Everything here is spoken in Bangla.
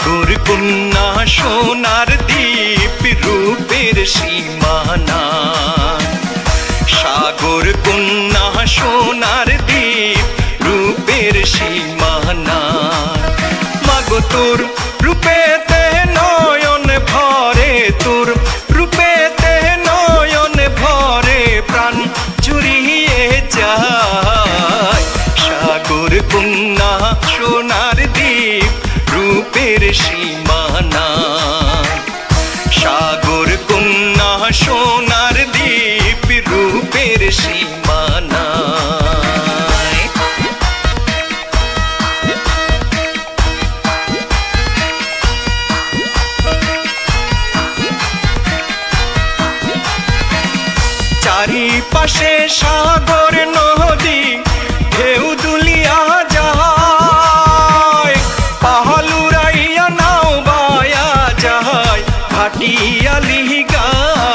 সাগর কন্যা সোনার দ্বীপ রূপের সীমানা। সাগর কন্যা সোনার দ্বীপ রূপের সীমানা। মাগো তোর রূপেতে নয়ন ভরে, তোর রূপেতে নয়ন ভরে প্রাণ জুড়িয়ে যায়। সাগর কন্যা সোনার সীমানা সাগর কন্যা সোনার দ্বীপ রূপের সীমানা। চারিপাশে সাগর নদী अली अली गा।